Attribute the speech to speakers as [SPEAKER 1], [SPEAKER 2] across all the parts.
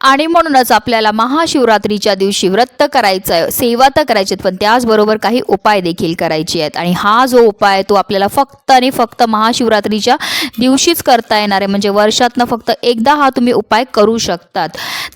[SPEAKER 1] आणि म्हणूनच आपल्याला महाशिवरात्रीच्या दिवशी व्रत करायचं आहे सेवा तर करायची आहेत, पण त्याचबरोबर काही उपाय देखील करायचे आहेत. आणि हा जो उपाय आहे तो आपल्याला फक्त आणि फक्त महाशिवरात्रीच्या दिवशीच करता येणार आहे. म्हणजे वर्षातनं फक्त एकदा हा तुम्ही उपाय करू शकतात.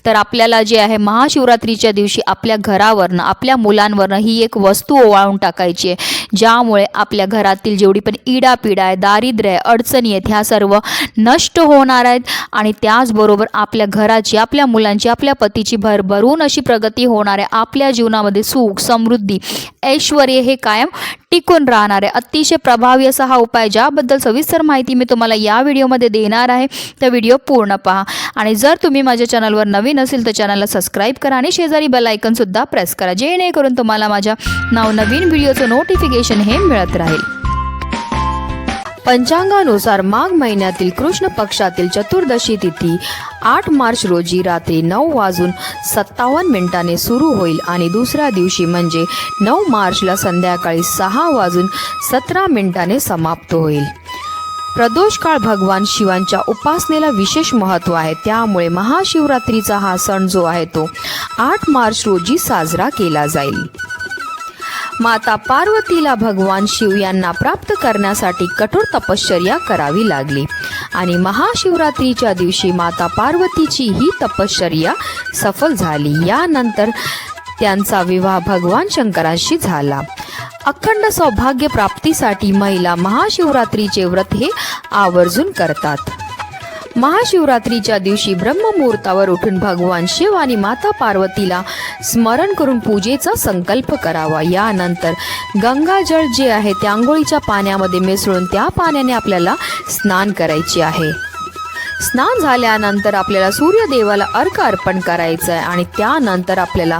[SPEAKER 1] तर आपल्याला जे आहे महाशिवरात्रीच्या दिवशी आपल्या घरावरनं आपल्या मुलांवरनं ही एक वस्तू ओवाळून टाकायची आहे. ज्यामुळे आपल्या घरातील जेवढी पण इडापिडा आहे दारिद्र्य आहे अडचणी आहेत ह्या सर्व नष्ट होणार आहेत. आणि त्याचबरोबर आपल्या घराची आपल्या मुलांची आपल्या पतीची भरभरून अशी प्रगती होणार आहे आपल्या जीवनामध्ये सुख समृद्धी ऐश्वर हे कायम टिकून राहणार आहे अतिशय प्रभावी असा हा उपाय ज्याबद्दल सविस्तर माहिती मी तुम्हाला या व्हिडिओमध्ये देणार आहे. तर व्हिडिओ पूर्ण पहा. आणि जर तुम्ही माझ्या चॅनलवर नवीन असेल तर चॅनलला सबस्क्राईब करा आणि शेजारी बेल प्रेस करा जेणेकरून तुम्हाला माझ्या नवनवीन व्हिडिओचं नोटिफिकेशन हे मिळत राहील. पंचांगानुसार माघ महिन्यातील कृष्ण पक्षातील चतुर्दशी तिथी आठ मार्च रोजी रात्री नऊ वाजून सत्तावन्न मिनिटाने सुरू होईल आणि दुसऱ्या दिवशी म्हणजे नऊ मार्चला संध्याकाळी सहा वाजून सतरा मिनिटाने समाप्त होईल. प्रदोष काळ भगवान शिवांच्या उपासनेला विशेष महत्त्व आहे. त्यामुळे महाशिवरात्रीचा हा सण जो आहे तो आठ मार्च रोजी साजरा केला जाईल. माता पार्वतीला भगवान शिव यांना प्राप्त करण्यासाठी कठोर तपश्चर्या करावी लागली. आणि महाशिवरात्रीच्या दिवशी माता पार्वतीची ही तपश्चर्या सफल झाली. यानंतर त्यांचा विवाह भगवान शंकरांशी झाला. अखंड सौभाग्य प्राप्तीसाठी महिला महाशिवरात्रीचे व्रत हे आवर्जून करतात. महाशिवरात्रीच्या दिवशी ब्रह्ममुहूर्तावर उठून भगवान शिव आणि माता पार्वतीला स्मरण करून पूजेचा संकल्प करावा. यानंतर गंगाजळ जे आहे ते आंघोळीच्या पाण्यामध्ये मिसळून त्या पाण्याने आपल्याला स्नान करायचे आहे. स्नान झाल्यानंतर आपल्याला सूर्यदेवाला अर्क अर्पण करायचं आहे आणि त्यानंतर आपल्याला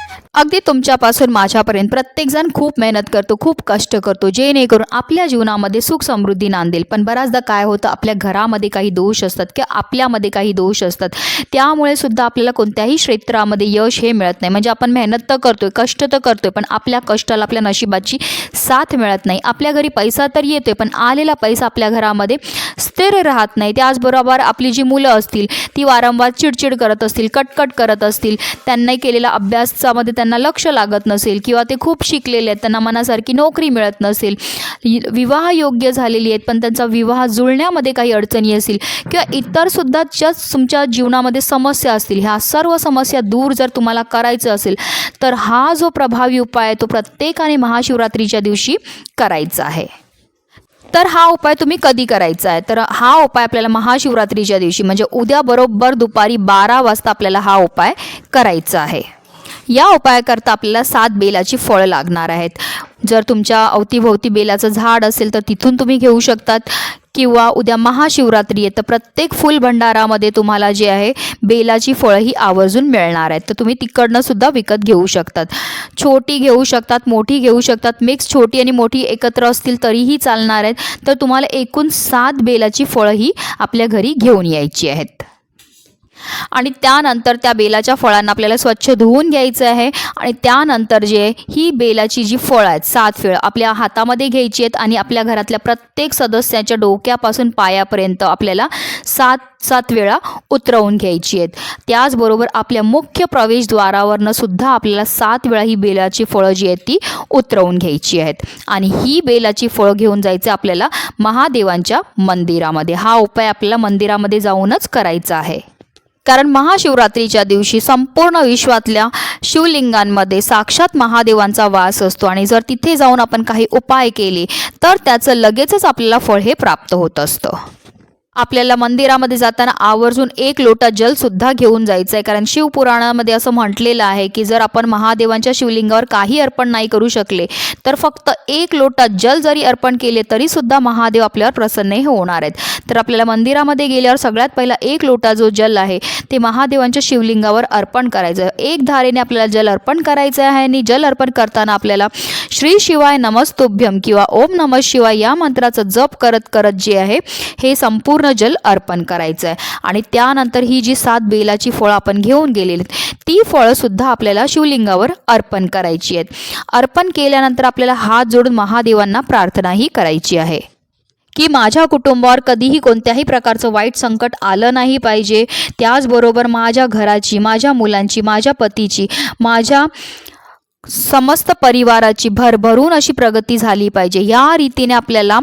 [SPEAKER 1] अगदी तुमच्यापासून माझ्यापर्यंत प्रत्येकजण खूप मेहनत करतो खूप कष्ट करतो जेणेकरून आपल्या जीवनामध्ये सुख समृद्धी नांदेल. पण बऱ्याचदा काय होतं आपल्या घरामध्ये काही दोष असतात किंवा आपल्यामध्ये काही दोष असतात त्यामुळे सुद्धा आपल्याला कोणत्याही क्षेत्रामध्ये यश हे मिळत नाही. म्हणजे आपण मेहनत तर करतोय कष्ट तर करतोय पण आपल्या कष्टाला आपल्या नशिबाची साथ मिळत नाही. आपल्या घरी पैसा तर येतोय पण आलेला पैसा आपल्या घरामध्ये स्थिर राहत नाही. त्याचबरोबर आपली जी मुलं असतील ती वारंवार चिडचिड करत असतील कटकट करत असतील त्यांनाही केलेल्या अभ्यासामध्ये त्यांना लक्ष लागत नसेल किंवा ते खूप शिकलेले आहेत त्यांना मनासारखी नोकरी मिळत नसेल विवाह योग्य झालेली आहेत पण त्यांचा विवाह जुळण्यामध्ये काही अडचणी असतील किंवा इतर सुद्धा ज्या तुमच्या जीवनामध्ये समस्या असतील ह्या सर्व समस्या दूर जर तुम्हाला करायचं असेल तर हा जो प्रभावी उपाय आहे तो प्रत्येकाने महाशिवरात्रीच्या दिवशी करायचा आहे. तर हा उपाय तुम्ही कधी करायचा आहे? तर हा उपाय आपल्याला महाशिवरात्रीच्या दिवशी म्हणजे उद्या बरोबर दुपारी बारा वाजता आपल्याला हा उपाय करायचा आहे. या उपायाकरता आपल्याला सात बेलाची फळं लागणार आहेत. जर तुमच्या अवतीभोवती बेलाचं झाड असेल तर तिथून तुम्ही घेऊ शकतात. किंवा उद्या महाशिवरात्री आहे तर प्रत्येक फुल भंडारामध्ये तुम्हाला जे आहे बेलाची फळं ही आवर्जून मिळणार आहेत. तर तुम्ही तिकडनं सुद्धा विकत घेऊ शकतात. छोटी घेऊ शकतात मोठी घेऊ शकतात. मिक्स छोटी आणि मोठी एकत्र असतील तरीही चालणार आहेत. तर तुम्हाला एकूण सात बेलाची फळं ही आपल्या घरी घेऊन यायची आहेत. आणि त्यानंतर त्या बेलाच्या फळांना आपल्याला स्वच्छ धुवून घ्यायचं आहे. आणि त्यानंतर जे आहे, ही बेलाची जी फळं आहेत सात फळं आपल्या हातामध्ये घ्यायची आहेत आणि आपल्या घरातल्या प्रत्येक सदस्याच्या डोक्यापासून पायापर्यंत आपल्याला सात सात वेळा उतरवून घ्यायची आहेत. त्याचबरोबर आपल्या मुख्य प्रवेशद्वारावरनं सुद्धा आपल्याला सात वेळा ही बेलाची फळं जी आहेत ती उतरवून घ्यायची आहेत. आणि ही बेलाची फळं घेऊन जायचं आपल्याला महादेवांच्या मंदिरामध्ये. हा उपाय आपल्याला मंदिरामध्ये जाऊनच करायचा आहे. कारण महाशिवरात्रीच्या दिवशी संपूर्ण विश्वातल्या शिवलिंगांमध्ये साक्षात महादेवांचा वास असतो. आणि जर तिथे जाऊन आपण काही उपाय केले तर त्याचं लगेचच आपल्याला फळ हे प्राप्त होत असतं. आपल्याला मंदिरामध्ये जाताना आवर्जून एक लोटा जल सुद्धा घेऊन जायचं आहे कारण शिवपुराणामध्ये असं म्हटलेलं आहे की जर आपण महादेवांच्या शिवलिंगावर काही अर्पण नाही करू शकले तर फक्त एक लोटा जल जरी अर्पण केले तरी सुद्धा महादेव आपल्यावर प्रसन्न होणार आहेत. तर आपल्याला मंदिरामध्ये गेल्यावर सगळ्यात पहिला एक लोटा जो जल आहे ते महादेवांच्या शिवलिंगावर अर्पण करायचं आहे एक धारेने आपल्याला जल अर्पण करायचं आहे आणि जल अर्पण करताना आपल्याला श्री शिवाय नमस्तुभ्यम किंवा ओम नमः शिवाय या मंत्राचा जप करत करत जे आहे हे संपूर्ण पूर्ण जल अर्पण करायचं आहे आणि त्यानंतर ही जी सात बेलाची फळं आपण घेऊन गेलेली आहेत, ती फळं सुद्धा आपल्याला शिवलिंगावर अर्पण करायची आहेत. अर्पण केल्यानंतर आपल्याला हात जोडून महादेवांना प्रार्थनाही करायची आहे. की माझ्या कुटुंबावर कधीही कोणत्याही प्रकारचं वाईट संकट आलं नाही पाहिजे. त्याचबरोबर माझ्या घराची माझ्या मुलांची माझ्या पतीची माझ्या समस्त परिवाराची भरभरून अशी प्रगती झाली पाहिजे. या रीतीने आपल्याला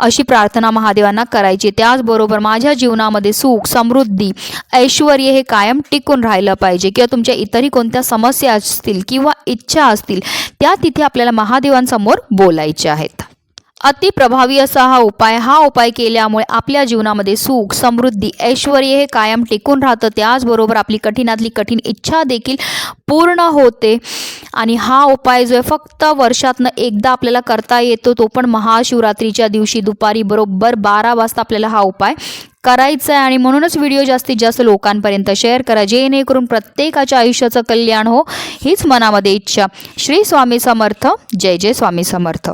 [SPEAKER 1] अशी प्रार्थना महादेवांना करायची. त्याचबरोबर माझ्या जीवनामध्ये सुख समृद्धी ऐश्वर हे कायम टिकून राहिलं पाहिजे. किंवा तुमच्या इतरही कोणत्या समस्या असतील किंवा इच्छा असतील त्या तिथे आपल्याला महादेवांसमोर बोलायच्या आहेत. अतिप्रभावी असा हा उपाय हा उपाय केल्यामुळे आपल्या जीवनामध्ये सुख समृद्धी ऐश्वर हे कायम टिकून राहतं. त्याचबरोबर आपली कठीणातली कठीण इच्छा देखील पूर्ण होते. आणि हा उपाय जो आहे फक्त वर्षातनं एकदा आपल्याला करता येतो तो पण महाशिवरात्रीच्या दिवशी दुपारी बरोबर बारा वाजता आपल्याला हा उपाय करायचा आहे आणि म्हणूनच व्हिडिओ जास्तीत जास्त लोकांपर्यंत शेअर करा. जेणेकरून प्रत्येकाच्या आयुष्याचं कल्याण हो हीच मनामध्ये इच्छा. श्री स्वामी समर्थ. जय जय स्वामी समर्थ.